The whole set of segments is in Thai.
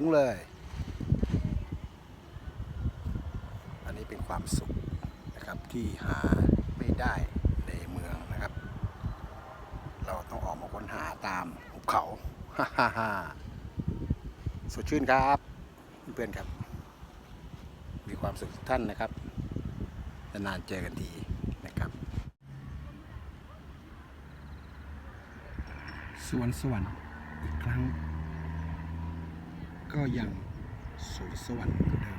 งเลย อันนี้เป็นความสุขนะครับที่หาไม่ได้ในเมืองนะครับ เราต้องออกมาค้นหาตามหุบเขาฮ่าฮ่าฮ่าสดชื่นครับเพื่อนๆครับ มีความสุขทุกท่านนะครับนานเจอกันทีนะครับสวนสวรรค์อีกครั้ง ก็ยังสวนสวรรค์เหมือนเดิม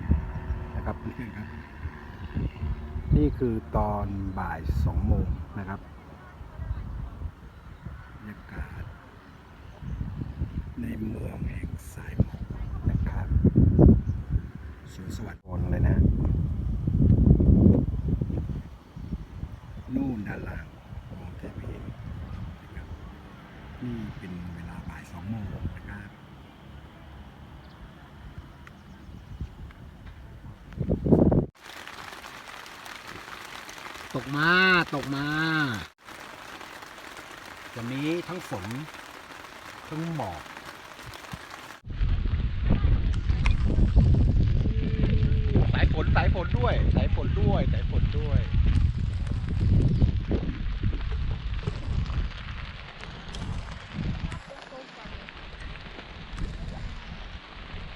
นะครับเพื่อนๆครับ นี่คือตอนบ่ายสองโมงนะครับบรรยากาศ ในเมืองแห่งสายหมอกนะครับสวนสวรรค์บนเลยนะ นู่นด้านล่างมองแทบไม่เห็นนะครับนี่เป็นเวลาบ่ายสองโมงนะครับ ตกมาตกมาวันนี้ทั้งฝนทั้งหมอกสายฝนสายฝนด้วยสายฝนด้วยสายฝนด้วย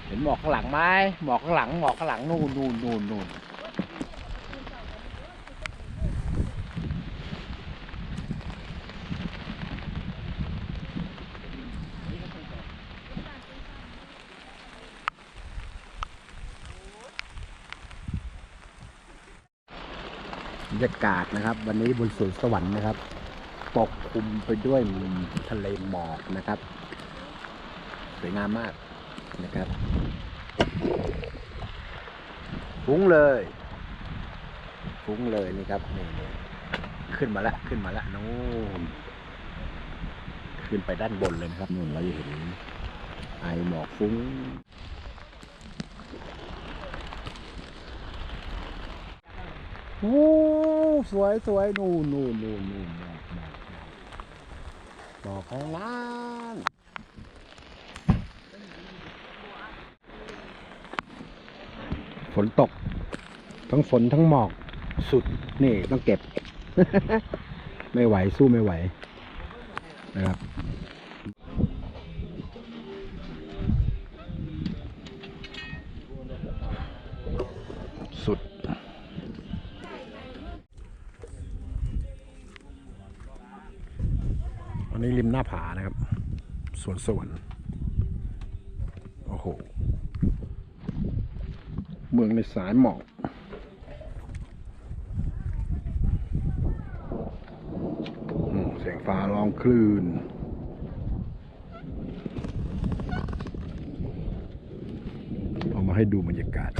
เห็นหมอกข้างหลังไหมหมอกข้างหลังหมอกข้างหลังนู่นนู่นนู่นนู่นบ รรยากาศนะครับ วันนี้บนสวนสวรรค์นะครับปกคลุมไปด้วยมุมทะเลหมอกนะครับ สวยงามมากนะครับฟุ้งเลยฟุ้งเลยนี่ครับนี่ขึ้นมาล้วขึ้นมาล้วนู่นขึ้นไปด้านบนเลยนะครับนู่นเราจะเห็นไอหมอกฟุ้งโอ้ สวยสวยนู่นนู่นนู่นนู่นหมอกหมอกหมอกหมอของล้านฝนตก ทั้งฝนทั้งหมอกสุด นี่ต้องเก็บ ไม่ไหวสู้ไม่ไหว นะครับสุด อันนี้ริมหน้าผานะครับสวนสวรรค์โอ้โห เมืองในสายหมอกเสียงฟ้าร้องคลื่นเอามาให้ดูบรรยากาศ